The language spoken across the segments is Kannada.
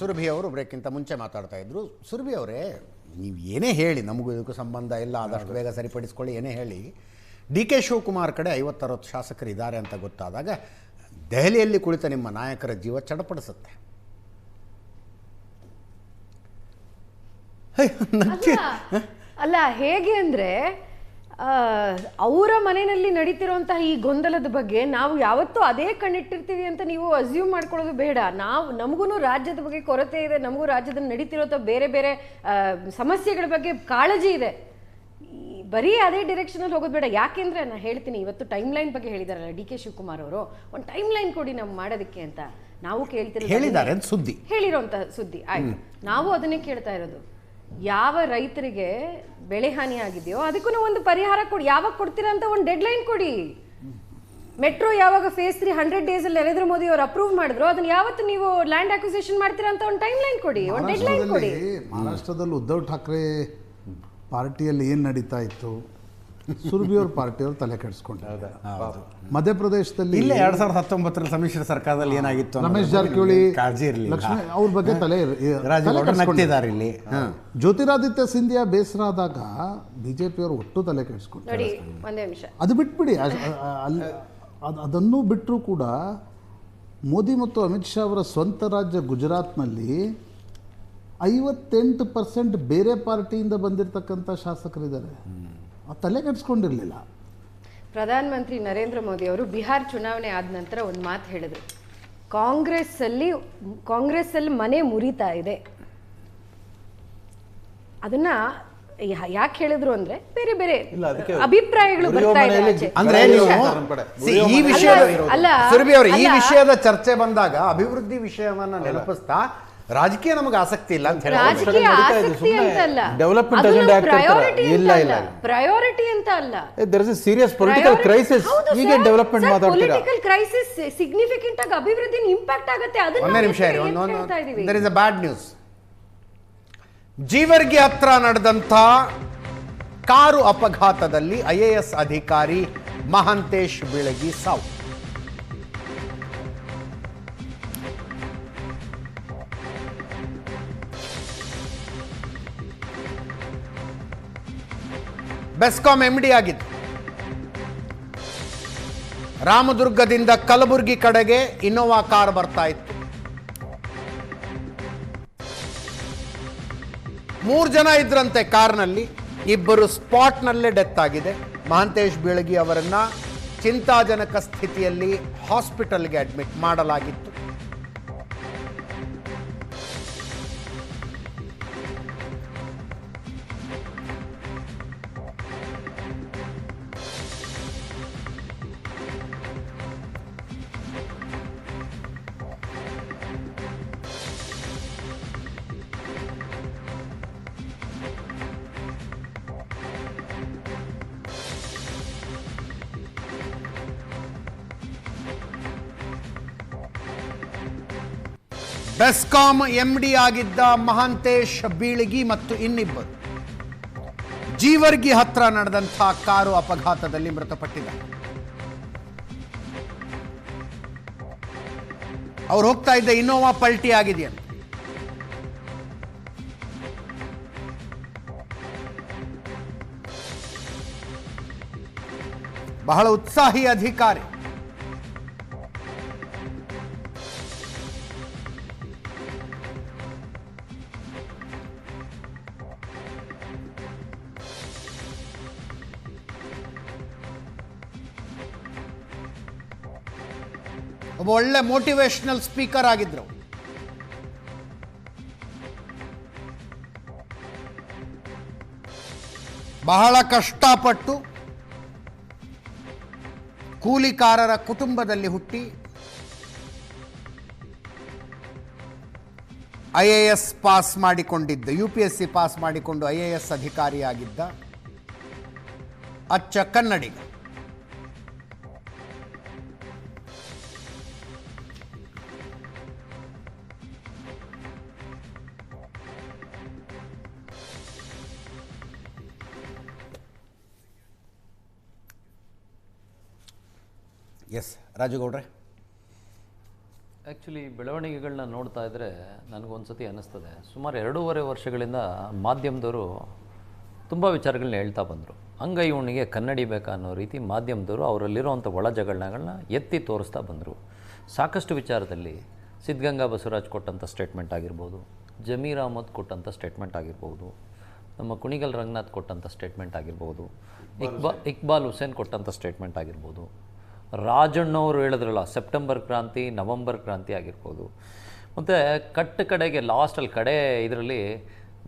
ಸುರಭಿ ಅವರು ಬ್ರೇಕ್ಗಿಂತ ಮುಂಚೆ ಮಾತಾಡ್ತಾ ಇದ್ರು. ಸುರಭಿ ಅವರೇ ನೀವು ಏನೇ ಹೇಳಿ ನಮಗೂ ಇದಕ್ಕೂ ಸಂಬಂಧ ಇಲ್ಲ ಆದಷ್ಟು ಬೇಗ ಸರಿಪಡಿಸ್ಕೊಳ್ಳಿ ಏನೇ ಹೇಳಿ. ಡಿ ಕೆ ಶಿವಕುಮಾರ್ ಕಡೆ ಐವತ್ತರವತ್ತು ಶಾಸಕರು ಇದ್ದಾರೆ ಅಂತ ಗೊತ್ತಾದಾಗ ದೆಹಲಿಯಲ್ಲಿ ಕುಳಿತ ನಿಮ್ಮ ನಾಯಕರ ಜೀವ ಚಡಪಡಿಸುತ್ತೆ. ಅಲ್ಲ, ಹೇಗೆ ಅಂದ್ರೆ ಅವರ ಮನೆಯಲ್ಲಿ ನಡೀತಿರುವಂತಹ ಈ ಗೊಂದಲದ ಬಗ್ಗೆ ನಾವು ಯಾವತ್ತೂ ಅದೇ ಕಣ್ಣಿಟ್ಟಿರ್ತೀವಿ ಅಂತ ನೀವು ಅಸ್ಯೂಮ್ ಮಾಡ್ಕೊಳ್ಳೋದು ಬೇಡ. ನಾವು ನಮಗೂ ರಾಜ್ಯದ ಬಗ್ಗೆ ಕೊರತೆ ಇದೆ ನಮಗೂ ರಾಜ್ಯದಲ್ಲಿ ನಡೀತಿರೋಂಥ ಬೇರೆ ಬೇರೆ ಸಮಸ್ಯೆಗಳ ಬಗ್ಗೆ ಕಾಳಜಿ ಇದೆ. ಬರೀ ಅದೇ ಡೈರೆಕ್ಷನ್ ಅಲ್ಲಿ ಹೋಗೋದು ಬೇಡ. ಯಾಕೆಂದ್ರೆ ನಾನು ಹೇಳ್ತೀನಿ ಇವತ್ತು ಟೈಮ್ ಲೈನ್ ಬಗ್ಗೆ ಹೇಳಿದಾರಲ್ಲ ಡಿ ಕೆ ಶಿವಕುಮಾರ್ ಅವರು ಒಂದು ಟೈಮ್ ಲೈನ್ ಕೊಡಿ ನಾವು ಮಾಡೋದಕ್ಕೆ ಅಂತ. ನಾವು ಕೇಳ್ತಿರೋ ಸುದ್ದಿ. ಹೇಳಿರೋಂಥ ಸುದ್ದಿ. ಆಯ್ತು. ನಾವು ಅದನ್ನೇ ಕೇಳ್ತಾ ಇರೋದು. ಯಾವ ರೈತರಿಗೆ ಬೆಳೆ ಹಾನಿ ಆಗಿದೆಯೋ ಅದಕ್ಕೂ ಒಂದು ಪರಿಹಾರ ಕೊಡಿ. ಯಾವಾಗ ಕೊಡ್ತೀರಾ ಅಂತ ಒಂದು ಡೆಡ್ ಲೈನ್ ಕೊಡಿ. ಮೆಟ್ರೋ ಯಾವಾಗ ಫೇಸ್ ತ್ರೀ ಹಂಡ್ರೆಡ್ ಡೇಸ್ ಅಲ್ಲಿ ನರೇಂದ್ರ ಮೋದಿ ಅವರು ಅಪ್ರೂವ್ ಮಾಡಿದ್ರು, ಅದನ್ನ ಯಾವತ್ತು ನೀವು ಲ್ಯಾಂಡ್ ಅಕ್ವಿಸಿಷನ್ ಮಾಡ್ತೀರಾ ಅಂತ ಒಂದು ಟೈಮ್ ಲೈನ್ ಕೊಡಿ, ಒಂದು ಡೆಡ್ ಲೈನ್ ಕೊಡಿ. ಮಹಾರಾಷ್ಟ್ರದಲ್ಲಿ ಉದ್ಧವ್ ಠಾಕ್ರೆ ಪಾರ್ಟಿಯಲ್ಲಿ ಏನು ನಡೀತಾ ಇತ್ತು? ಸುರ್ಬಿಯವ್ರ ಪಾರ್ಟಿಯವ್ರು ತಲೆ ಕೆಡಿಸ್ಕೊಂಡ್ರೆ ಮಧ್ಯಪ್ರದೇಶದಲ್ಲಿ ಇಲ್ಲೇ ಎರಡ್ ಸಾವಿರದ ಹತ್ತೊಂಬತ್ತರ ಸಮ್ಮಿಶ್ರ ಸರ್ಕಾರದಲ್ಲಿ ಏನಾಗಿತ್ತು ರಮೇಶ್ ಜಾರಕಿಹೊಳಿ ಕಾಳಜಿ ಇರಲಿ ಲಕ್ಷ್ಮೀ ಅವ್ರ ಬಗ್ಗೆ ತಲೆ ರಾಜಗೌಡರು ಇಲ್ಲಿ. ಜ್ಯೋತಿರಾದಿತ್ಯ ಸಿಂಧಿಯಾ ಬೇಸರ ಆದಾಗ ಬಿಜೆಪಿಯವರು ಒಟ್ಟು ತಲೆ ಕೆಡಿಸ್ಕೊಂಡು. ನೋಡಿ ಒಂದೇ ನಿಮಿಷ. ಅದು ಬಿಟ್ಬಿಡಿ. ಅಲ್ಲಿ ಅದು ಅದನ್ನು ಬಿಟ್ಟರೂ ಕೂಡ ಮೋದಿ ಮತ್ತು ಅಮಿತ್ ಶಾ ಅವರ ಸ್ವಂತ ರಾಜ್ಯ ಗುಜರಾತ್ನಲ್ಲಿ ಐವತ್ತೆಂಟು ಪರ್ಸೆಂಟ್ ಬೇರೆ ಪಾರ್ಟಿಯಿಂದ ಬಂದಿರತಕ್ಕಂಥ ಶಾಸಕರಿದ್ದಾರೆ. ತಲೆ ಕೆಡಿಸ್ಕೊಂಡಿರಲಿಲ್ಲ. ಪ್ರಧಾನಮಂತ್ರಿ ನರೇಂದ್ರ ಮೋದಿ ಅವರು ಬಿಹಾರ್ ಚುನಾವಣೆ ಆದ ನಂತರ ಒಂದು ಮಾತು ಹೇಳಿದ್ರು. ಕಾಂಗ್ರೆಸ್ ಅಲ್ಲಿ ಕಾಂಗ್ರೆಸ್ ಅಲ್ಲಿ ಮನೆ ಮುರಿತಾ ಇದೆ. ಅದನ್ನ ಯಾಕೆ ಹೇಳಿದ್ರು ಅಂದ್ರೆ ಬೇರೆ ಬೇರೆ ಇಲ್ಲ, ಅದಕ್ಕೆ ಅಭಿಪ್ರಾಯಗಳು ಬರ್ತಾ ಇದೆ ಅಂದ್ರೆ ಈ ವಿಷಯದ ಸುರಭಿ ಅವರು ಈ ವಿಷಯದ ಚರ್ಚೆ ಬಂದಾಗ ಅಭಿವೃದ್ಧಿ ವಿಷಯವನ್ನ ನೆನಪಿಸ್ತಾ ರಾಜಕೀಯ ನಮಗೆ ಆಸಕ್ತಿ ಇಲ್ಲ ಅಂತ ಹೇಳಿ ರಾಜಕೀಯ ಆಸಕ್ತಿ ಅಂತ ಅಲ್ಲ development agenda ಆಗ್ತಾ ಪ್ರಯಾರಿಟಿ ಇಲ್ಲ, ಅಂತ ಇಲ್ಲ, ಅಲ್ಲ. ಪ್ರಯಾರಿಟಿ ಅಂತ ಅಲ್ಲ there is serious political crisis ಈಗ ಡೆವಲಪ್ಮೆಂಟ್ ಮಾತಾಡ್ತೀರಾ? ಪೊಲಿಟಿಕಲ್ ಕ್ರೈಸಿಸ್ ಸಿಗ್ನಿಫಿಕೆಂಟ್ ಆಗಿ ಅಭಿವೃದ್ಧಿ ಇಂಪ್ಯಾಕ್ಟ್ ಆಗುತ್ತೆ. ಅದನ್ನ ಒಂದೇ ನಿಮಿಷ ಇರಿ. ಒಂದು there is a bad news Jevargi ಹತ್ರ ನಡೆದಂತ ಕಾರು ಅಪಘಾತದಲ್ಲಿ ಐಎಎಸ್ ಅಧಿಕಾರಿ ಮಹಾಂತೇಶ್ ಬೀಳಗಿ ಸಾವು. ಬೆಸ್ಕಾಂ ಎಂ ಡಿ ಆಗಿದ್ದು. ರಾಮದುರ್ಗದಿಂದ ಕಲಬುರಗಿ ಕಡೆಗೆ ಇನ್ನೋವಾ ಕಾರ್ ಬರ್ತಾ ಇತ್ತು. ಮೂರು ಜನ ಇದ್ರಂತೆ ಕಾರ್ನಲ್ಲಿ, ಇಬ್ಬರು ಸ್ಪಾಟ್ನಲ್ಲೇ ಡೆತ್ ಆಗಿದೆ. ಮಹಾಂತೇಶ್ ಬೀಳಗಿ ಅವರನ್ನ ಚಿಂತಾಜನಕ ಸ್ಥಿತಿಯಲ್ಲಿ ಹಾಸ್ಪಿಟಲ್ಗೆ ಅಡ್ಮಿಟ್ ಮಾಡಲಾಗಿತ್ತು. ಬೆಸ್ಕಾಂ ಎಂಡಿ ಆಗಿದ್ದ ಮಹಾಂತೇಶ್, ಬೀಳಗಿ ಮತ್ತು ಇನ್ನಿಬ್ಬರು. ಜೀವರ್ಗಿ ಹತ್ರ ನಡೆದಂತಹ ಕಾರು ಅಪಘಾತದಲ್ಲಿ ಮೃತಪಟ್ಟಿದೆ. ಅವ್ರು ಹೋಗ್ತಾ ಇದ್ದ ಇನ್ನೋವಾ ಪಲ್ಟಿ ಆಗಿದೆಯಂತೆ ಬಹಳ ಉತ್ಸಾಹಿ ಅಧಿಕಾರಿ. ಒಬ್ಬ ಒಳ್ಳೆ ಮೋಟಿವೇಶನಲ್ ಸ್ಪೀಕರ್ ಆಗಿದ್ರು. ಬಹಳ ಕಷ್ಟಪಟ್ಟು ಕೂಲಿಕಾರರ ಕುಟುಂಬದಲ್ಲಿ ಹುಟ್ಟಿ ಐ ಎ ಎಸ್ ಪಾಸ್ ಮಾಡಿಕೊಂಡಿದ್ದ, U P S C pass ಮಾಡಿಕೊಂಡು ಐ ಎ ಎಸ್ ಅಧಿಕಾರಿಯಾಗಿದ್ದ ಅಚ್ಚ ಕನ್ನಡಿಗ. ರಾಜುಗೌಡ್ರೆ. ಆ್ಯಕ್ಚುಲಿ ಬೆಳವಣಿಗೆಗಳನ್ನ ನೋಡ್ತಾ ಇದ್ದರೆ ನನಗೊಂದ್ಸತಿ ಅನ್ನಿಸ್ತದೆ. ಸುಮಾರು ಎರಡೂವರೆ ವರ್ಷಗಳಿಂದ ಮಾಧ್ಯಮದವರು ತುಂಬ ವಿಚಾರಗಳನ್ನ ಹೇಳ್ತಾ ಬಂದರು. ಅಂಗೈ ಉಣ್ಣಿಗೆ ಕನ್ನಡಿ ಬೇಕಾ ಅನ್ನೋ ರೀತಿ ಮಾಧ್ಯಮದವರು ಅವರಲ್ಲಿರುವಂಥ ಒಳ ಎತ್ತಿ ತೋರಿಸ್ತಾ ಬಂದರು. ಸಾಕಷ್ಟು ವಿಚಾರದಲ್ಲಿ ಸಿದ್ಧಗಂಗಾ ಬಸವರಾಜ್ ಕೊಟ್ಟಂಥ ಸ್ಟೇಟ್ಮೆಂಟ್ ಆಗಿರ್ಬೋದು, ಜಮೀರ್ ಅಹಮದ್ ಕೊಟ್ಟಂಥ ಸ್ಟೇಟ್ಮೆಂಟ್ ಆಗಿರ್ಬೋದು, ನಮ್ಮ ಕುಣಿಗಲ್ ರಂಗನಾಥ್ ಕೊಟ್ಟಂಥ ಸ್ಟೇಟ್ಮೆಂಟ್ ಆಗಿರ್ಬೋದು, ಇಕ್ಬಾ ಇಕ್ಬಾಲ್ ಹುಸೇನ್ ಕೊಟ್ಟಂಥ ಸ್ಟೇಟ್ಮೆಂಟ್ ಆಗಿರ್ಬೋದು. ರಾಜಣ್ಣವರು ಹೇಳಿದ್ರಲ್ಲ, ಸೆಪ್ಟೆಂಬರ್ ಕ್ರಾಂತಿ, ನವಂಬರ್ ಕ್ರಾಂತಿ ಆಗಿರ್ಬೋದು. ಮತ್ತು ಕಟ್ಟ ಕಡೆಗೆ ಲಾಸ್ಟಲ್ಲಿ ಕಡೆ ಇದರಲ್ಲಿ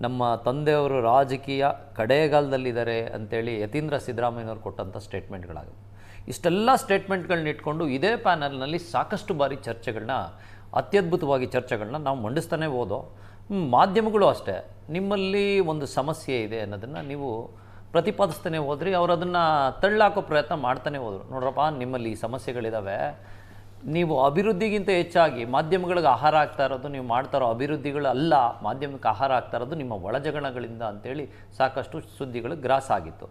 ನಮ್ಮ ತಂದೆಯವರು ರಾಜಕೀಯ ಕಡೆಗಾಲದಲ್ಲಿದ್ದಾರೆ ಅಂತೇಳಿ ಯತೀಂದ್ರ ಸಿದ್ದರಾಮಯ್ಯನವ್ರು ಕೊಟ್ಟಂಥ ಸ್ಟೇಟ್ಮೆಂಟ್ಗಳಾಗವು ಇಷ್ಟೆಲ್ಲ ಸ್ಟೇಟ್ಮೆಂಟ್ಗಳನ್ನ ಇಟ್ಕೊಂಡು ಇದೇ ಪ್ಯಾನಲ್ನಲ್ಲಿ ಸಾಕಷ್ಟು ಬಾರಿ ಚರ್ಚೆಗಳನ್ನ, ಅತ್ಯದ್ಭುತವಾಗಿ ಚರ್ಚೆಗಳನ್ನ ನಾವು ಮಂಡಿಸ್ತಾನೆ ಹೋದೋ ಮಾಧ್ಯಮಗಳು ಅಷ್ಟೇ. ನಿಮ್ಮಲ್ಲಿ ಒಂದು ಸಮಸ್ಯೆ ಇದೆ ಅನ್ನೋದನ್ನು ನೀವು ಪ್ರತಿಪಾದಿಸ್ತಾನೆ ಹೋದ್ರಿ ಅವ್ರು ಅದನ್ನು ತಳ್ಳಾಕೋ ಪ್ರಯತ್ನ ಮಾಡ್ತಾನೆ ಹೋದರು. ನೋಡ್ರಪ್ಪ ನಿಮ್ಮಲ್ಲಿ ಈ ಸಮಸ್ಯೆಗಳಿದ್ದಾವೆ ನೀವು ಅಭಿವೃದ್ಧಿಗಿಂತ ಹೆಚ್ಚಾಗಿ ಮಾಧ್ಯಮಗಳಿಗೆ ಆಹಾರ ಆಗ್ತಾ ಇರೋದು ನೀವು ಮಾಡ್ತಾರೋ ಅಭಿವೃದ್ಧಿಗಳು ಅಲ್ಲ ಮಾಧ್ಯಮಕ್ಕೆ ಆಹಾರ ಆಗ್ತಾ ಇರೋದು ನಿಮ್ಮ ಒಳಜಗಳಗಳಿಂದ ಅಂತೇಳಿ ಸಾಕಷ್ಟು ಸುದ್ದಿಗಳು ಗ್ರಾಸ್ ಆಗಿತ್ತು.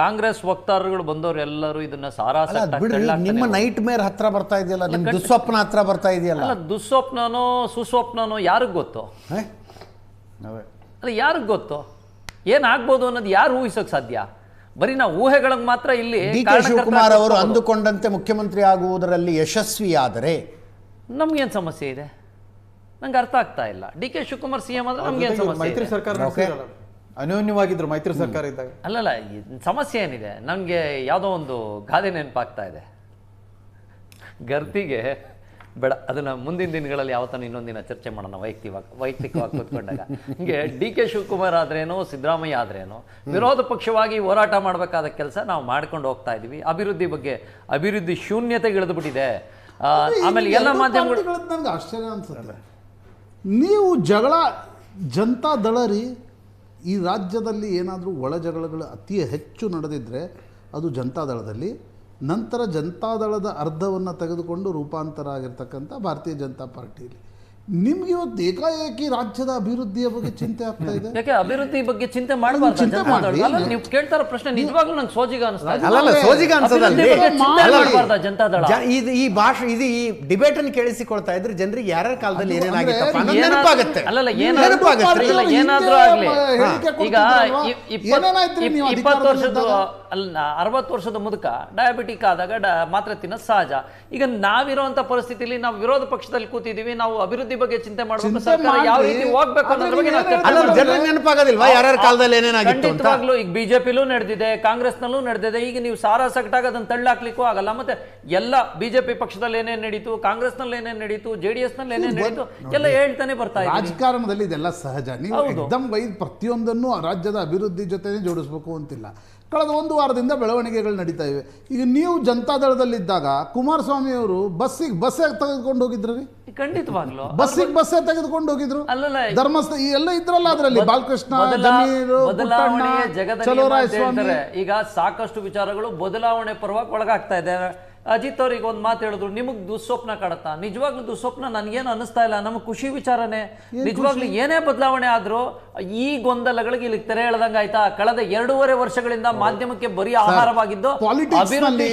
ಕಾಂಗ್ರೆಸ್ ವಕ್ತಾರರುಗಳು ಬಂದವರು ಎಲ್ಲರೂ ಇದನ್ನ ತಳ್ಳಾಕ್ತಾನೆ ನಿಮ್ಮ. ನೈಟ್ ಮೇರ್ ಹತ್ರ ಬರ್ತಾ ಇದೆಯಲ್ಲ ನಿಮ್ಮ ದುಸ್ವಪ್ನ ಹತ್ರ ಬರ್ತಾ ಇದೆಯಲ್ಲ? ಅಲ್ಲ ದುಸ್ವಪ್ನನೋ ಸುಸ್ವಪ್ನನೋ ಯಾರಿಗೆ ಗೊತ್ತು? ಅಲ್ಲ ಯಾರಿಗೆ ಗೊತ್ತು? ಏನಾಗ್ಬೋದು ಅನ್ನೋದು ಯಾರು ಊಹಿಸೋಕೆ ಸಾಧ್ಯ? ಬರೀ ನಾವು ಊಹೆಗಳಿಗೆ ಮಾತ್ರ ಇಲ್ಲಿ ಡಿ ಕೆ ಕಾರಣಕರ್ತ ಶಿವಕುಮಾರ್ ಅವರು ಅಂದುಕೊಂಡಂತೆ ಮುಖ್ಯಮಂತ್ರಿ ಆಗುವುದರಲ್ಲಿ ಯಶಸ್ವಿಯಾದರೆ? ನಮ್ಗೇನ್ ಸಮಸ್ಯೆ ಇದೆ? ನಂಗೆ ಅರ್ಥ ಆಗ್ತಾ ಇಲ್ಲ. D K Shivakumar C M ಆದ್ರೆ ನಮ್ಗೆ ಜೊತೆಗೆ ಸಮಸ್ಯೆ ಮೈತ್ರಿ ಇದೆ? ಸರ್ಕಾರ ನಡೆಸಿದ್ರಲ್ಲ. ಅನ್ಯೋನ್ಯವಾಗಿದ್ರು ಮೈತ್ರಿ ಸರ್ಕಾರ ಇದ್ದಾಗ. ಅಲ್ಲಲ್ಲ ಈ ಸಮಸ್ಯೆ ಏನಿದೆ? ನನಗೆ ಯಾವುದೋ ಒಂದು ಗಾದೆ ನೆನಪಾಗ್ತಾ ಇದೆ. ಗರ್ತಿಗೆ ಬೇಡ ಅದನ್ನ ಮುಂದಿನ ದಿನಗಳಲ್ಲಿ ಯಾವತ್ತೂ ಇನ್ನೊಂದಿನ ಚರ್ಚೆ ಮಾಡೋಣ ವೈಯಕ್ತಿಕವಾಗಿ ವೈಯಕ್ತಿಕವಾಗಿ ಕೂತ್ಕೊಂಡಾಗ. ಹಿಂಗೆ ಡಿ ಕೆ ಶಿವಕುಮಾರ್ ಆದ್ರೇನು ಸಿದ್ದರಾಮಯ್ಯ ಆದ್ರೇನು ವಿರೋಧ ಪಕ್ಷವಾಗಿ ಹೋರಾಟ ಮಾಡಬೇಕಾದ ಕೆಲಸ ನಾವು ಮಾಡ್ಕೊಂಡು ಹೋಗ್ತಾ ಇದೀವಿ. ಅಭಿವೃದ್ಧಿ ಬಗ್ಗೆ ಅಭಿವೃದ್ಧಿ ಶೂನ್ಯತೆ ಇಳಿದು ಬಿಟ್ಟಿದೆ ಆಮೇಲೆ ಎಲ್ಲ ಮಾಧ್ಯಮಗಳು ನನಗೆ ಆಶ್ಚರ್ಯ ಅನ್ಸುತ್ತೆ. ನೀವು ಜಗಳ ಜನತಾ ದಳ ರೀ ಈ ರಾಜ್ಯದಲ್ಲಿ ಏನಾದರೂ ಒಳ ಜಗಳಗಳು ಅತಿ ಹೆಚ್ಚು ನಡೆದಿದ್ದರೆ ಅದು ಜನತಾದಳದಲ್ಲಿ ನಂತರ ಜನತಾದಳದ ಅರ್ಧವನ್ನು ತೆಗೆದುಕೊಂಡು ರೂಪಾಂತರ ಆಗಿರ್ತಕ್ಕಂಥ ಭಾರತೀಯ ಜನತಾ ಪಾರ್ಟಿಯಲ್ಲಿ. ನಿಮ್ಗೆ ಇವತ್ತು ಏಕಾಏಕಿ ರಾಜ್ಯದ ಅಭಿವೃದ್ಧಿಯ ಬಗ್ಗೆ ಚಿಂತೆ ಆಗ್ತಾ ಇದೆ? ಯಾಕೆ ಅಭಿವೃದ್ಧಿ ಬಗ್ಗೆ ಚಿಂತೆ ಮಾಡಬಾರ್ದು ಚಿಂತೆ ಮಾಡಿ. ಅಲ್ಲ ನೀವು ಕೇಳ್ತಾರ ಪ್ರಶ್ನೆ ನಿಜವಾಗ್ಲೂ ನಂಗೆ ಸೋಜಿಗ ಅನಿಸ್ತಾ ಇದೆ. ಅಲ್ಲಲ್ಲ ಸೋಜಿಗ ಮಾಡ್ಬಾರ್ದಾ ಜನತಾದಳ? ಇದು ಈ ಭಾಷೆ ಇದು ಈ ಡಿಬೇಟ್ ಅನ್ನು ಕೇಳಿಸಿಕೊಳ್ತಾ ಇದ್ರೆ ಜನರಿಗೆ ಯಾರ್ಯಾರ ಕಾಲದಲ್ಲಿ ಏನೇನಾಗಿತ್ತಪ್ಪ ನೆನಪಾಗುತ್ತೆ. ಅಲ್ಲಲ್ಲ, ಏನಾದ್ರು- ಆಗ್ಲಿ. ಈಗ ಇಪ್ಪತ್ತು ವರ್ಷದ? ಅಲ್ಲ ಅರವತ್ತು ವರ್ಷದ ಮುದುಕ ಡಯಾಬಿಟಿಕ್ ಆದಾಗ ಡ- ಮಾತ್ರೆ ತಿನ್ನೋದು ಸಹಜ. ಈಗ ನಾವಿರುವಂತ ಪರಿಸ್ಥಿತಿಯಲ್ಲಿ ನಾವು ವಿರೋಧ ಪಕ್ಷದಲ್ಲಿ ಕೂತಿದ್ದೀವಿ ನಾವು ಅಭಿವೃದ್ಧಿ ಬಗ್ಗೆ ಚಿಂತೆ ಮಾಡಬೇಕು ಸರ್ಕಾರ ಯಾವ ರೀತಿ ಹೋಗ್ಬೇಕು ಅನ್ನೋದ್ರ ಬಗ್ಗೆ ನೆನಪಾಗೋದಿಲ್ವಾ? ಕಾಲದಲ್ಲಿ ಖಂಡಿತವಾಗ್ಲೂ ಈಗ ಬಿಜೆಪಿಲೂ ನಡೆದಿದೆ ಕಾಂಗ್ರೆಸ್ನಲ್ಲೂ ನಡೆದಿದೆ ಈಗ ನೀವು ಸಾರ ಸಕಟಾಗ ಅದನ್ನ ತಳ್ಳಾಕ್ಲಿಕ್ಕೂ ಆಗಲ್ಲ. ಮತ್ತೆ ಎಲ್ಲ ಬಿಜೆಪಿ ಪಕ್ಷದಲ್ಲಿ ಏನೇನ್ ನಡೀತು ಕಾಂಗ್ರೆಸ್ನಲ್ಲಿ ಏನೇನ್ ನಡೀತು ಜೆಡಿಎಸ್ನಲ್ಲಿ ಏನೇನ್ ನಡೀತು ಎಲ್ಲ ಹೇಳ್ತಾನೆ ಬರ್ತಾ ಇದೆ ರಾಜಕಾರಣದಲ್ಲಿ ಇದೆಲ್ಲ ಸಹಜ. ನೀವು ಹೌದು. ಎಕ್ದಮ್ ವೈದ್ ಪ್ರತಿಯೊಂದನ್ನು ರಾಜ್ಯದ ಅಭಿವೃದ್ಧಿ ಜೊತೆ ಜೋಡಿಸ್ಬೇಕು ಅಂತಿಲ್ಲ. ಕಳೆದ ಒಂದು ವಾರದಿಂದ ಬೆಳವಣಿಗೆಗಳು ನಡೀತಾ ಇವೆ. ಈಗ ನೀವು ಜನತಾದಳದಲ್ಲಿದ್ದಾಗ ಕುಮಾರಸ್ವಾಮಿ ಅವರು ಬಸ್ಸಿಗೆ ಬಸ್ಸೇ ತೆಗೆದುಕೊಂಡು ಹೋಗಿದ್ರು ರೀ? ಖಂಡಿತವಾಗ್ಲೂ. ಬಸ್ಸಿಗೆ ಬಸ್ಸೇ ತೆಗೆದುಕೊಂಡು ಹೋಗಿದ್ರು? ಧರ್ಮಸ್ಥಳ ಈ ಎಲ್ಲ ಇದ್ರಲ್ಲ ಅದರಲ್ಲಿ ಬಾಲಕೃಷ್ಣ ಜಮೀರು. ಈಗ ಸಾಕಷ್ಟು ವಿಚಾರಗಳು ಬದಲಾವಣೆ ಪರವಾಗಿ ಒಳಗಾಗ್ತಾ ಇದೆ. ಅಜಿತ್ ಅವ್ರಿಗೆ ಒಂದು ಮಾತು ಹೇಳಿದ್ರು ನಿಮಗೆ ದುಸ್ವಪ್ನ ಕಾಡತ್ತಾ ನಿಜವಾಗ್ಲೂ ದುಸ್ವಪ್ನ ನನಗೇನು ಅನಿಸ್ತಾ ಇಲ್ಲ ನಮಗೆ ಖುಷಿ ವಿಚಾರನೇ. ನಿಜವಾಗ್ಲೂ ಏನೇ ಬದಲಾವಣೆ ಆದ್ರೂ ಈ ಗೊಂದಲಗಳಿಗೆ ಇಲ್ಲಿ ತೆರೆ ಎಳೆದಂಗ ಆಯ್ತಾ? ಕಳೆದ ಎರಡೂವರೆ ವರ್ಷಗಳಿಂದ ಮಾಧ್ಯಮಕ್ಕೆ ಬರೀ ಆಹಾರವಾಗಿದ್ದು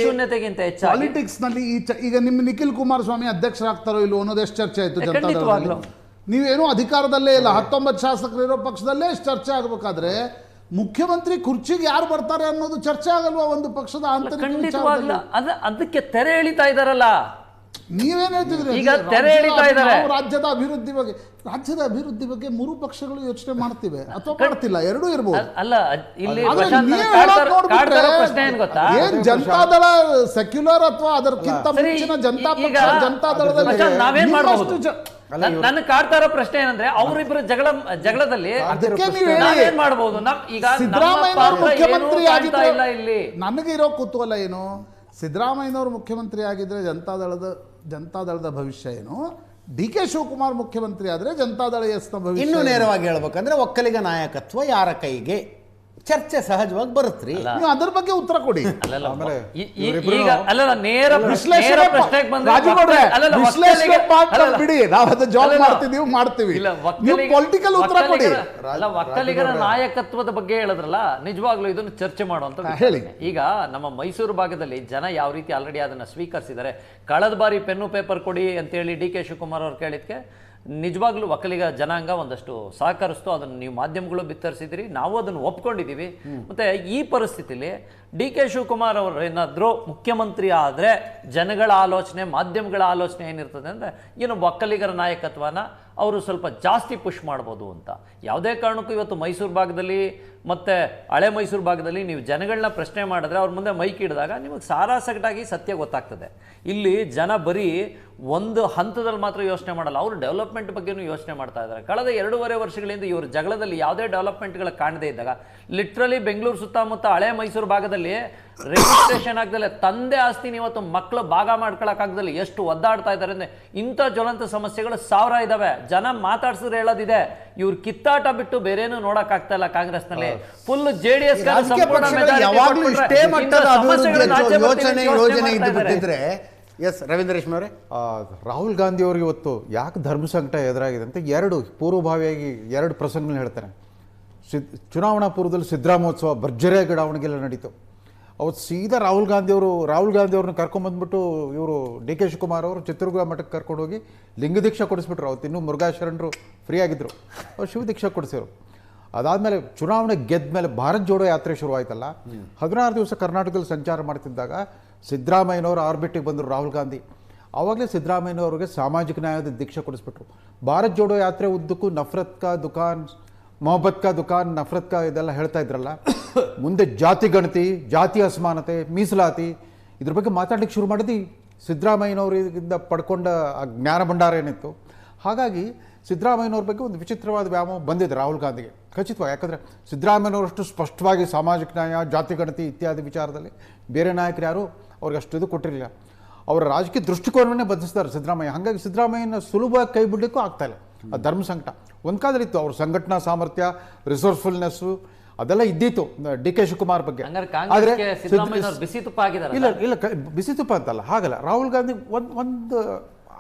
ಶೂನ್ಯತೆಗಿಂತ ಹೆಚ್ಚು ಪಾಲಿಟಿಕ್ಸ್ನಲ್ಲಿ ಈಗ ನಿಮ್ಮ ನಿಖಿಲ್ ಕುಮಾರಸ್ವಾಮಿ ಅಧ್ಯಕ್ಷರಾಗ್ತಾರೋ ಇಲ್ಲೋ ಅನ್ನೋದು ಎಷ್ಟು ಚರ್ಚೆ ಆಯ್ತು ಖಂಡಿತವಾಗ್ಲೂ. ನೀವೇನು ಅಧಿಕಾರದಲ್ಲೇ ಇಲ್ಲ ಹತ್ತೊಂಬತ್ತು ಶಾಸಕರು ಇರೋ ಪಕ್ಷದಲ್ಲೇ ಚರ್ಚೆ ಆಗಬೇಕಾದ್ರೆ ಮುಖ್ಯಮಂತ್ರಿ ಕುರ್ಚಿಗೆ ಯಾರು ಬರ್ತಾರೆ ಅನ್ನೋದು ಚರ್ಚೆ ಆಗಲ್ವಾ ಒಂದು ಪಕ್ಷದ ಖಂಡಿತವಾಗ್ಲೂ? ಅದ ಅದಕ್ಕೆ ತೆರೆ ಎಳಿತಾ ಇದಾರಲ್ಲ. ನೀವೇನ್ ಹೇಳ್ತಿದ್ರೆ ಈಗ ರಾಜ್ಯದ ತೆರೆ ಎಳಿತಾ ಇದ್ದಾರೆ. ರಾಜ್ಯದ ಅಭಿವೃದ್ಧಿ ಬಗ್ಗೆ ರಾಜ್ಯದ ಅಭಿವೃದ್ಧಿ ಬಗ್ಗೆ ಮೂರು ಪಕ್ಷಗಳು ಯೋಚನೆ ಮಾಡ್ತಿವೆ ಅಥವಾ ಮಾಡ್ತಿಲ್ಲ ಎರಡೂ ಇರ್ಬೋದು. ಅಲ್- ಅಲ್ಲ ಇಲ್ಲಿ ಪ್ರಶ್ನೆ ಏನ್ ಗೊತ್ತಾ? ಏನ್ ಜನತಾದಳ ಸೆಕ್ಯುಲರ್ ಅಥವಾ ಅದಕ್ಕಿಂತ ಮುಂಚಿನ ಜನತಾ ಪಕ್ಷ ಜನತಾದಳದಲ್ಲಿ ನಾವೇನ್ ಮಾಡಬಹುದು? ನನ್ನ ಕಾಡ್ತಾ ಇರೋ ಪ್ರಶ್ನೆ ಏನಂದ್ರೆ ಅವರಿಬ್ಬರು ಜಗಳ ಜಗಳದಲ್ಲಿ ನಾವೇನ್ ಮಾಡಬಹುದು ನಮ್ ಈಗ ಮುಖ್ಯಮಂತ್ರಿ ಆಗಿದ್ರೆ ಇಲ್ಲ ಇಲ್ಲಿ. ನನಗೆ ಇರೋ ಕುತೂಹಲ ಏನು? ಸಿದ್ದರಾಮಯ್ಯನವರು ಮುಖ್ಯಮಂತ್ರಿ ಆಗಿದ್ರೆ ಜನತಾದಳದ ಜನತಾದಳದ ಭವಿಷ್ಯ ಏನು? ಡಿ ಕೆ ಶಿವಕುಮಾರ್ ಮುಖ್ಯಮಂತ್ರಿ ಆದರೆ ಜನತಾದಳ ಎಸ್ನ ಭವಿಷ್ಯ ಇನ್ನೂ? ನೇರವಾಗಿ ಹೇಳ್ಬೇಕಂದ್ರೆ ಒಕ್ಕಲಿಗ ನಾಯಕತ್ವ ಯಾರ ಕೈಗೆ? ಚರ್ಚೆ ಸಹಜವಾಗಿ ಬರುತ್ತೆ ನೀವು ಅದ್ರ ಬಗ್ಗೆ ಉತ್ತರ ಕೊಡಿ. ಈಗ ಅಲ್ಲಲ್ಲ ನೇರ ವಿಶ್ಲೇಷಣೆ ಪ್ರಶ್ನೆಗೆ ಬಂದ್ರೆ ರಾಜುಗೌಡ್ರೆ, ಒಕ್ಕಲಿಗ- ಅಲ್ಲಲ್ಲ, ವಿಶ್ಲೇಷಣೆ ಒಕ್ಕಲಿಗ- ಬಿಡಿ. ನಾವು ಅದು ಜಾಬ್. ಮಾಡ್ತಿದೀವಿ ಮಾಡ್ತೀವಿ ಇಲ್ಲ ನೀವು ಪೊಲಿಟಿಕಲ್ ಉತ್ತರ ಕೊಡಿ. ಒಕ್ಕಲಿಗರ- ಅಲ್ಲ ಒಕ್ಕಲಿಗರ ನಾಯಕತ್ವದ ಬಗ್ಗೆ ಹೇಳಿದ್ರಲ್ಲ ನಿಜವಾಗ್ಲೂ ಇದನ್ನು ಚರ್ಚೆ ಮಾಡುವಂತ. ಹೇಳಿ. ಈಗ ನಮ್ಮ ಮೈಸೂರು ಭಾಗದಲ್ಲಿ ಜನ ಯಾವ ರೀತಿ ಆಲ್ರೆಡಿ ಅದನ್ನ ಸ್ವೀಕರಿಸಿದ್ದಾರೆ ಕಳೆದ ಬಾರಿ ಪೆನ್ನು ಪೇಪರ್ ಕೊಡಿ ಅಂತೇಳಿ ಡಿ ಕೆ ಶಿವಕುಮಾರ್ ಅವ್ರು ಕೇಳಿದ್ಕೆ ನಿಜವಾಗ್ಲೂ ಒಕ್ಕಲಿಗ ಜನಾಂಗ ಒಂದಷ್ಟು ಸಹಕರಿಸ್ತು. ಅದನ್ನು ನೀವು ಮಾಧ್ಯಮಗಳು ಬಿತ್ತರಿಸಿದ್ರಿ. ನಾವು ಅದನ್ನು ಒಪ್ಕೊಂಡಿದ್ದೀವಿ. ಮತ್ತೆ ಈ ಪರಿಸ್ಥಿತಿಲಿ ಡಿ ಕೆ ಶಿವಕುಮಾರ್ ಅವರು ಏನಾದರೂ ಮುಖ್ಯಮಂತ್ರಿ ಆದರೆ ಜನಗಳ ಆಲೋಚನೆ, ಮಾಧ್ಯಮಗಳ ಆಲೋಚನೆ ಏನಿರ್ತದೆ ಅಂದರೆ ಏನು ಒಕ್ಕಲಿಗರ ನಾಯಕತ್ವನ ಅವರು ಸ್ವಲ್ಪ ಜಾಸ್ತಿ ಪುಷ್ ಮಾಡ್ಬೋದು ಅಂತ. ಯಾವುದೇ ಕಾರಣಕ್ಕೂ ಇವತ್ತು ಮೈಸೂರು ಭಾಗದಲ್ಲಿ ಮತ್ತು ಹಳೆ ಮೈಸೂರು ಭಾಗದಲ್ಲಿ ನೀವು ಜನಗಳನ್ನ ಪ್ರಶ್ನೆ ಮಾಡಿದ್ರೆ ಅವ್ರ ಮುಂದೆ ಮೈಕ್ ಹಿಡಿದಾಗ ನಿಮಗೆ ಸಾರಾಸಗಟಾಗಿ ಸತ್ಯ ಗೊತ್ತಾಗ್ತದೆ. ಇಲ್ಲಿ ಜನ ಬರೀ ಒಂದು ಹಂತದಲ್ಲಿ ಮಾತ್ರ ಯೋಚನೆ ಮಾಡಲ್ಲ, ಅವರು ಡೆವಲಪ್ಮೆಂಟ್ ಬಗ್ಗೆನೂ ಯೋಚನೆ ಮಾಡ್ತಾ ಇದ್ದಾರೆ. ಕಳೆದ ಎರಡೂವರೆ ವರ್ಷಗಳಿಂದ ಇವರು ಜಗಳದಲ್ಲಿ ಯಾವುದೇ ಡೆವಲಪ್ಮೆಂಟ್ಗಳು ಕಾಣದೇ ಇದ್ದಾಗ ಲಿಟ್ರಲಿ ಬೆಂಗಳೂರು ಸುತ್ತಮುತ್ತ ಹಳೆ ಮೈಸೂರು ಭಾಗದಲ್ಲಿ ರಿಜಿಸ್ಟ್ರೇಷನ್ ಆಗದಲ್ಲೇ ತಂದೆ ಆಸ್ತಿನ ಇವತ್ತು ಮಕ್ಕಳು ಭಾಗ ಮಾಡ್ಕೊಳಕ್ಕಾಗ್ದಲ್ಲಿ ಎಷ್ಟು ಒದ್ದಾಡ್ತಾ ಇದ್ದಾರೆ ಅಂದರೆ ಇಂಥ ಜ್ವಲಂತ ಸಮಸ್ಯೆಗಳು ಸಾವಿರ ಇದ್ದಾವೆ ಜನ ಮಾತಾಡ್ಸಿದ್ರೆ ಹೇಳೋದಿದೆ, ಇವ್ರು ಕಿತ್ತಾಟ ಬಿಟ್ಟು ಬೇರೇನು ನೋಡೋಕ್ಕಾಗ್ತಾ ಇಲ್ಲ ಕಾಂಗ್ರೆಸ್ನಲ್ಲಿ. ಫುಲ್ ಜೆ ಡಿ ಎಸ್ ರಾಜಕೀಯ ಪಕ್ಷಗಳು ಯಾವಾಗಲೂ ಇಷ್ಟೇ ಮಟ್ಟದ ಯೋಚನೆ ಯೋಜನೆ ಇದ್ದು ಬಿಟ್ಟಿದ್ರೆ ಎಸ್ ರವೀಂದ್ರ ರೇಷ್ಮೆ ಅವರೇ ರಾಹುಲ್ ಗಾಂಧಿ ಅವ್ರಿಗೆ ಇವತ್ತು ಯಾಕೆ ಧರ್ಮ ಸಂಕಟ ಎದುರಾಗಿದೆ ಅಂತ ಎರಡು ಪೂರ್ವಭಾವಿಯಾಗಿ ಎರಡು ಪ್ರಸಂಗಗಳನ್ನ ಹೇಳ್ತಾರೆ ಸಿದ್ ಚುನಾವಣಾ ಪೂರ್ವದಲ್ಲಿ ಸಿದ್ದರಾಮೋತ್ಸವ ಭರ್ಜರಿಯಾಗಿ ಗಿಡಾವಣೆಗೆಲ್ಲ ನಡೀತು. ಅವತ್ತು ಸೀದಾ ರಾಹುಲ್ ಗಾಂಧಿ ಅವರು ರಾಹುಲ್ ಗಾಂಧಿ ಅವ್ರನ್ನ ಕರ್ಕೊಂಬಂದ್ಬಿಟ್ಟು ಇವರು ಡಿ ಕೆ ಶಿವಕುಮಾರ್ ಅವರು ಚಿತ್ರದುರ್ಗ ಮಠಕ್ಕೆ ಕರ್ಕೊಂಡು ಹೋಗಿ ಲಿಂಗ ದೀಕ್ಷಾ ಕೊಡಿಸ್ಬಿಟ್ರು. ಅವತ್ತು ಇನ್ನೂ ಮುರುಘಾ ಶರಣರು ಫ್ರೀ ಆಗಿದ್ರು. ಅವ್ರು ಶಿವ ದೀಕ್ಷಾ ಕೊಡಿಸಿದ್ರು. ಅದಾದಮೇಲೆ ಚುನಾವಣೆ ಗೆದ್ದ ಮೇಲೆ ಭಾರತ್ ಜೋಡೋ ಯಾತ್ರೆ ಶುರುವಾಯ್ತಲ್ಲ, ಹದಿನಾರು ದಿವಸ ಕರ್ನಾಟಕದಲ್ಲಿ ಸಂಚಾರ ಮಾಡ್ತಿದ್ದಾಗ ಸಿದ್ದರಾಮಯ್ಯನವರು ಆರ್ಬಿಟಿಗೆ ಬಂದರು, ರಾಹುಲ್ ಗಾಂಧಿ. ಆವಾಗಲೇ ಸಿದ್ದರಾಮಯ್ಯನವ್ರಿಗೆ ಸಾಮಾಜಿಕ ನ್ಯಾಯದ ದೀಕ್ಷೆ ಕೊಡಿಸ್ಬಿಟ್ರು. ಭಾರತ್ ಜೋಡೋ ಯಾತ್ರೆ ಉದ್ದಕ್ಕೂ ನಫರತ್ ಕಾ ದುಕಾನ್ ಮೊಹಬ್ಬತ್ ಕಾ ದುಕಾನ್ ನಫರತ್ ಕಾ ಇದೆಲ್ಲ ಹೇಳ್ತಾ ಇದ್ರಲ್ಲ, ಮುಂದೆ ಜಾತಿ ಗಣತಿ, ಜಾತಿ ಅಸಮಾನತೆ, ಮೀಸಲಾತಿ, ಇದ್ರ ಬಗ್ಗೆ ಮಾತಾಡ್ಲಿಕ್ಕೆ ಶುರು ಮಾಡಿದ್ದು ಸಿದ್ದರಾಮಯ್ಯನವರಿಂದ ಪಡ್ಕೊಂಡ ಆ ಜ್ಞಾನ ಭಂಡಾರ ಏನಿತ್ತು? ಹಾಗಾಗಿ ಸಿದ್ದರಾಮಯ್ಯನವ್ರ ಬಗ್ಗೆ ಒಂದು ವಿಚಿತ್ರವಾದ ವ್ಯಾಮೋಹ ಬಂದಿದೆ ರಾಹುಲ್ ಗಾಂಧಿಗೆ. ಖಚಿತವಾಗಿ ಯಾಕಂದರೆ ಸಿದ್ದರಾಮಯ್ಯನವರಷ್ಟು ಸ್ಪಷ್ಟವಾಗಿ ಸಾಮಾಜಿಕ ನ್ಯಾಯ ಜಾತಿ ಗಣತಿ ಇತ್ಯಾದಿ ವಿಚಾರದಲ್ಲಿ ಬೇರೆ ನಾಯಕರು ಯಾರು ಅವ್ರಿಗೆ ಅಷ್ಟು ಇದು ಕೊಟ್ಟಿರಲಿಲ್ಲ. ಅವರ ರಾಜಕೀಯ ದೃಷ್ಟಿಕೋನವನ್ನೇ ಬದಲಿಸ್ತಾರೆ ಸಿದ್ದರಾಮಯ್ಯ. ಹಾಗಾಗಿ ಸಿದ್ದರಾಮಯ್ಯನ ಸುಲಭವಾಗಿ ಕೈ ಬಿಡಲಿಕ್ಕೂ ಆಗ್ತಾ ಇಲ್ಲ. ಆ ಧರ್ಮ ಸಂಕಟ. ಒಂದು ಕಾಲದಲ್ಲಿ ಇತ್ತು ಅವ್ರ ಸಂಘಟನಾ ಸಾಮರ್ಥ್ಯ ರಿಸೋರ್ಸ್ಫುಲ್ನೆಸ್ಸು ಅದೆಲ್ಲ ಇದ್ದಿತ್ತು ಡಿ ಕೆ ಶಿವಕುಮಾರ್ ಬಗ್ಗೆ. ಆದರೆ ಬಿಸಿ ತುಪ್ಪ ಇಲ್ಲ ಇಲ್ಲ ಬಿಸಿ ತುಪ್ಪ ಅಂತಲ್ಲ ಹಾಗಲ್ಲ. ರಾಹುಲ್ ಗಾಂಧಿ ಒಂದು ಒಂದು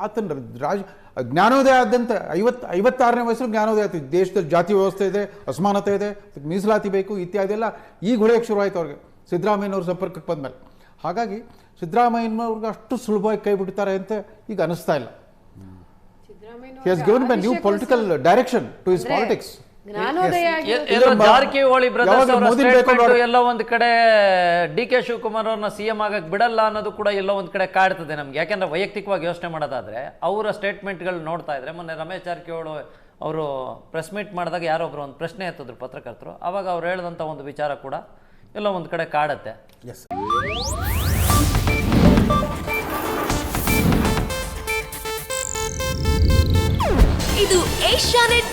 ಆತನ ರಾಜ ಜ್ಞಾನೋದಯ ಆದ್ಯಂತ ಐವತ್ತು ಐವತ್ತಾರನೇ ವಯಸ್ಸಲ್ಲಿ ಜ್ಞಾನೋದಯ ಆಯ್ತು ದೇಶದಲ್ಲಿ ಜಾತಿ ವ್ಯವಸ್ಥೆ ಇದೆ ಅಸಮಾನತೆ ಇದೆ ಅದಕ್ಕೆ ಮೀಸಲಾತಿ ಬೇಕು ಇತ್ಯಾದಿ ಎಲ್ಲ ಈಗ ಹೊಡೆಯೋಕ್ಕೆ ಶುರುವಾಯಿತು ಅವ್ರಿಗೆ. ಸಿದ್ದರಾಮಯ್ಯನವ್ರ ಸಂಪರ್ಕಕ್ಕೆ ಬಂದಮೇಲೆ. ಹಾಗಾಗಿ ಸಿದ್ದರಾಮಯ್ಯನವ್ರಿಗೆ ಅಷ್ಟು ಸುಲಭವಾಗಿ ಕೈ ಬಿಡ್ತಾರೆ ಅಂತ ಈಗ ಅನಿಸ್ತಾ ಇಲ್ಲ. He has given by new political direction to his politics Jarkiholi brothers ಬೇಕು ಎಲ್ಲೋ ಒಂದ್ ಕಡೆ ಡಿ ಕೆ ಶಿವಕುಮಾರ್ ಅವ್ರನ್ನ ಸಿಎಂ ಆಗಕ್ ಬಿಡಲ್ಲ ಅನ್ನೋದು ಕೂಡ ಎಲ್ಲೋ ಒಂದ್ ಕಡೆ ಕಾಡ್ತದೆ ನಮ್ಗೆ. ಯಾಕಂದ್ರೆ ವೈಯಕ್ತಿಕವಾಗಿ ಯೋಚನೆ ಮಾಡೋದಾದ್ರೆ ಅವರ ಸ್ಟೇಟ್ಮೆಂಟ್ಗಳು ನೋಡ್ತಾ ಇದ್ರೆ ಮೊನ್ನೆ ರಮೇಶ್ ಜಾರಕಿಹೊಳಿ ಅವರು ಪ್ರೆಸ್ ಮೀಟ್ ಮಾಡಿದಾಗ ಒಬ್ರು ಒಂದು ಪ್ರಶ್ನೆ ಎತ್ತಿದ್ರು ಪತ್ರಕರ್ತರು. ಅವಾಗ ಅವ್ರು ಹೇಳಿದಂಥ ಒಂದು ವಿಚಾರ ಕೂಡ ಎಲ್ಲೋ ಒಂದ್ ಕಡೆ ಕಾಡತ್ತೆ. ಎಸ್ ಇದು ಏಷ್ಯಾನೆಟ್